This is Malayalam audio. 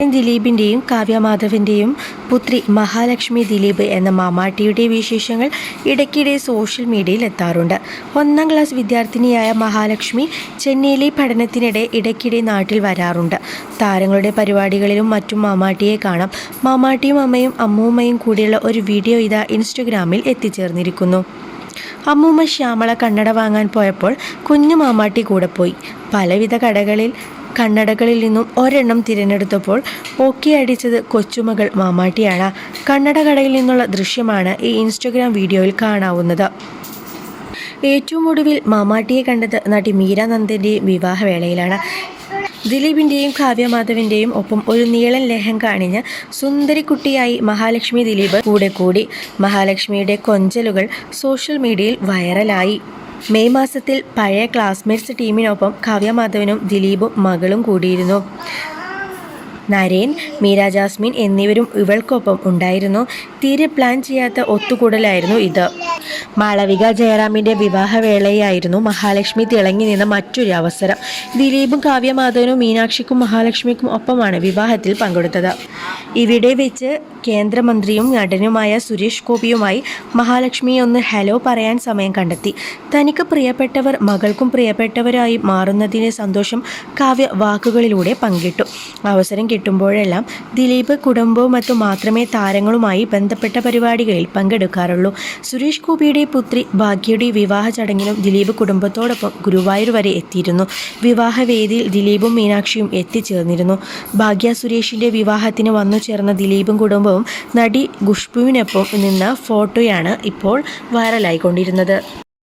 ദിലീപിന്റെയും കാവ്യമാധവന്റെയും പുത്രി മഹാലക്ഷ്മി ദിലീപ് എന്ന മാമാട്ടിയുടെ വിശേഷങ്ങൾ ഇടയ്ക്കിടെ സോഷ്യൽ മീഡിയയിൽ എത്താറുണ്ട്. ഒന്നാം ക്ലാസ് വിദ്യാർത്ഥിനിയായ മഹാലക്ഷ്മി ചെന്നൈയിലെ പഠനത്തിനിടെ ഇടയ്ക്കിടെ നാട്ടിൽ വരാറുണ്ട്. താരങ്ങളുടെ പരിപാടികളിലും മറ്റും മാമാട്ടിയെ കാണാം. മാമാട്ടിയും അമ്മയും അമ്മൂമ്മയും കൂടിയുള്ള ഒരു വീഡിയോ ഇതാ ഇൻസ്റ്റഗ്രാമിൽ എത്തിച്ചേർന്നിരിക്കുന്നു. അമ്മൂമ്മ ശ്യാമള കണ്ണട വാങ്ങാൻ പോയപ്പോൾ കുഞ്ഞു മാമാട്ടി കൂടെ പോയി. പലവിധ കടകളിൽ കണ്ണടകളിൽ നിന്നും ഒരെണ്ണം തിരഞ്ഞെടുത്തപ്പോൾ ഓക്കെ അടിച്ചത് കൊച്ചുമകൾ മാമാട്ടിയാണ്. കണ്ണട കടയിൽ നിന്നുള്ള ദൃശ്യമാണ് ഈ ഇൻസ്റ്റഗ്രാം വീഡിയോയിൽ കാണാവുന്നത്. ഏറ്റവും ഒടുവിൽ മാമാട്ടിയെ കണ്ടത് നടി മീര നന്ദന്റെയും വിവാഹവേളയിലാണ്. ദിലീപിന്റെയും കാവ്യമാധവിന്റെയും ഒപ്പം ഒരു നീളൻ ലേഹം കാണിഞ്ഞ് സുന്ദരിക്കുട്ടിയായി മഹാലക്ഷ്മി ദിലീപ് കൂടെ കൂടി. മഹാലക്ഷ്മിയുടെ കൊഞ്ചലുകൾ സോഷ്യൽ മീഡിയയിൽ വൈറലായി. മെയ് മാസത്തിൽ പഴയ ക്ലാസ്മേറ്റ്സ് ടീമിനൊപ്പം കാവ്യ മാധവനും ദിലീപും മകളും കൂടിയിരുന്നു. നരേൻ മീര ജാസ്മിൻ എന്നിവരും ഇവൾക്കൊപ്പം ഉണ്ടായിരുന്നു. തീരെ പ്ലാൻ ചെയ്യാത്ത ഒത്തുകൂടലായിരുന്നു ഇത്. മാളവിക ജയറാമിന്റെ വിവാഹവേളയായിരുന്നു മഹാലക്ഷ്മി തിളങ്ങി നിന്ന മറ്റൊരു അവസരം. ദിലീപും കാവ്യമാധവനും മീനാക്ഷിക്കും മഹാലക്ഷ്മിക്കും ഒപ്പമാണ് വിവാഹത്തിൽ പങ്കെടുത്തത്. ഇവിടെ വെച്ച് കേന്ദ്രമന്ത്രിയും നടനുമായ സുരേഷ് ഗോപിയുമായി മഹാലക്ഷ്മി ഒന്ന് ഹലോ പറയാൻ സമയം കണ്ടെത്തി. തനിക്ക് പ്രിയപ്പെട്ടവർ മകൾക്കും പ്രിയപ്പെട്ടവരായി മാറുന്നതിന്റെ സന്തോഷം കാവ്യ വാക്കുകളിലൂടെ പങ്കിട്ടു. അവസരം കിട്ടുമ്പോഴെല്ലാം ദിലീപ് കുടുംബവും മറ്റും മാത്രമേ താരങ്ങളുമായി ബന്ധപ്പെട്ട പരിപാടികളിൽ പങ്കെടുക്കാറുള്ളൂ. സുരേഷ് ഗോപിയുടെ പുത്രി ഭാഗ്യയുടെ വിവാഹ ചടങ്ങിനും ദിലീപ് കുടുംബത്തോടൊപ്പം ഗുരുവായൂർ വരെ എത്തിയിരുന്നു. വിവാഹവേദിയിൽ ദിലീപും മീനാക്ഷിയും എത്തിച്ചേർന്നിരുന്നു. ഭാഗ്യ സുരേഷിന്റെ വിവാഹത്തിന് വന്നു ചേർന്ന ദിലീപും കുടുംബവും നടി ഖുഷ്ബുവിനൊപ്പം നിന്ന ഫോട്ടോയാണ് ഇപ്പോൾ വൈറലായിക്കൊണ്ടിരുന്നത്.